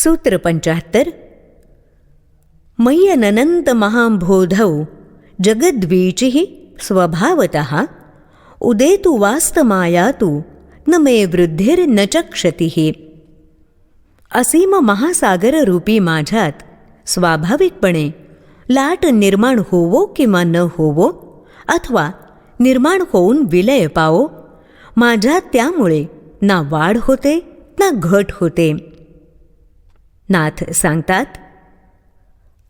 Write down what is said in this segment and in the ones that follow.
सूत्र पंचाहत्तर मय्यननंत महांबोधौ जगद्वीचिः स्वभावतः उदेतु वास्तमायातु न मे वृद्धिर्न च क्षतिः असीम महासागररूपी माझ्यात स्वाभाविकपणे लाट निर्माण होवो किंवा न होवो अथवा निर्माण होऊन विलय पावो माझ्यात त्यामुळे ना वाढ होते ना घट होते नाथ सांगतात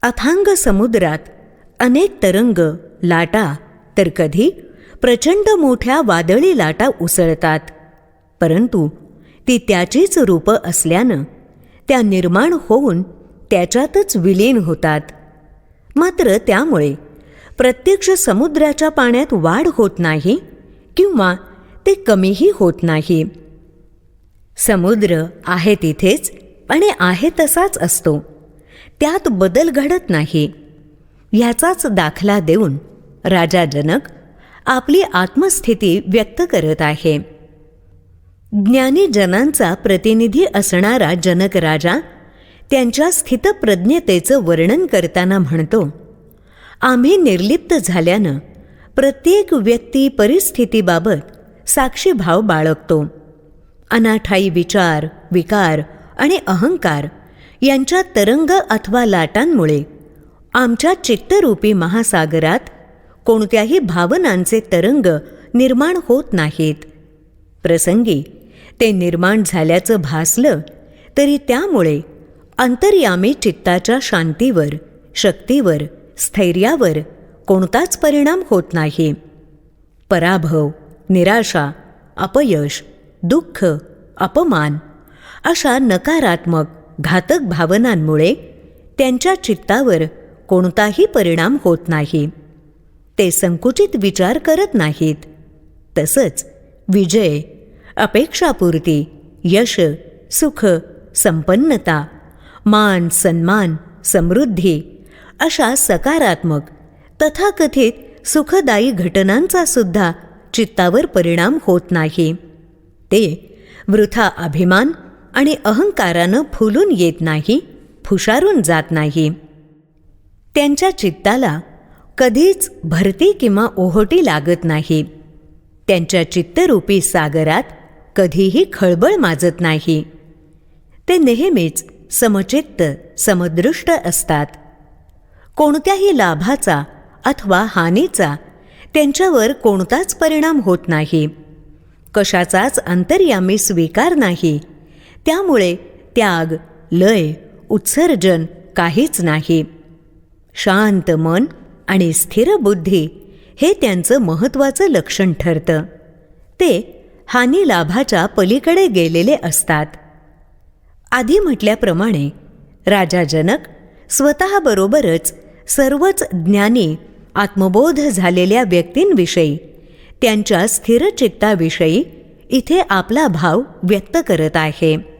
अथांग समुद्रात अनेक तरंग लाटा तर कधी प्रचंड मोठ्या वादळी लाटा उसळतात. परंतु ती त्याचीच रूपं असल्यानं त्या निर्माण होऊन त्याच्यातच विलीन होतात. मात्र त्यामुळे प्रत्यक्ष समुद्राच्या पाण्यात वाढ होत नाही किंवा ते कमीही होत नाही. समुद्र आहे तिथेच आणि आहे तसाच असतो. त्यात बदल घडत नाही. ह्याचाच दाखला देऊन राजा जनक आपली आत्मस्थिती व्यक्त करत आहे. ज्ञानी जनांचा प्रतिनिधी असणारा जनक राजा त्यांच्या स्थितप्रज्ञतेचं वर्णन करताना म्हणतो आम्ही निर्लिप्त झाल्यानं प्रत्येक व्यक्ती परिस्थितीबाबत साक्षीभाव बाळगतो. अनाठाई विचार विकार आणि अहंकार यांच्या तरंग अथवा लाटांमुळे आमच्या चित्तरूपी महासागरात कोणत्याही भावनांचे तरंग निर्माण होत नाहीत. प्रसंगी ते निर्माण झाल्याचं भासलं तरी त्यामुळे अंतर्यामी चित्ताच्या शांतीवर शक्तीवर स्थैर्यावर कोणताच परिणाम होत नाही. पराभव निराशा अपयश दुःख अपमान अशा नकारात्मक घातक भावनांमुळे त्यांच्या चित्तावर कोणताही परिणाम होत नाही. ते संकुचित विचार करत नाहीत. तसंच विजय अपेक्षापूर्ती यश सुख संपन्नता मान सन्मान समृद्धी अशा सकारात्मक तथाकथित सुखदायी घटनांचा सुद्धा चित्तावर परिणाम होत नाही. ते वृथा अभिमान आणि अहंकारानं फुलून येत नाही फुशारून जात नाही. त्यांच्या चित्ताला कधीच भरती किंवा ओहोटी लागत नाही. त्यांच्या चित्तरूपी सागरात कधीही खळबळ माजत नाही. ते नेहमीच समचित्त समदृष्ट असतात. कोणत्याही लाभाचा अथवा हानीचा त्यांच्यावर कोणताच परिणाम होत नाही. कशाचाच अंतर्यामी स्वीकार नाही. त्यामुळे त्याग लय उत्सर्जन काहीच नाही. शांत मन आणि स्थिर बुद्धी हे त्यांचं महत्त्वाचं लक्षण ठरतं. ते हानी लाभाच्या पलीकडे गेलेले असतात. आधी म्हटल्याप्रमाणे राजा जनक स्वतःबरोबरच सर्वच ज्ञानी आत्मबोध झालेल्या व्यक्तींविषयी त्यांच्या स्थिरचित्ताविषयी इथे आपला भाव व्यक्त करत आहे.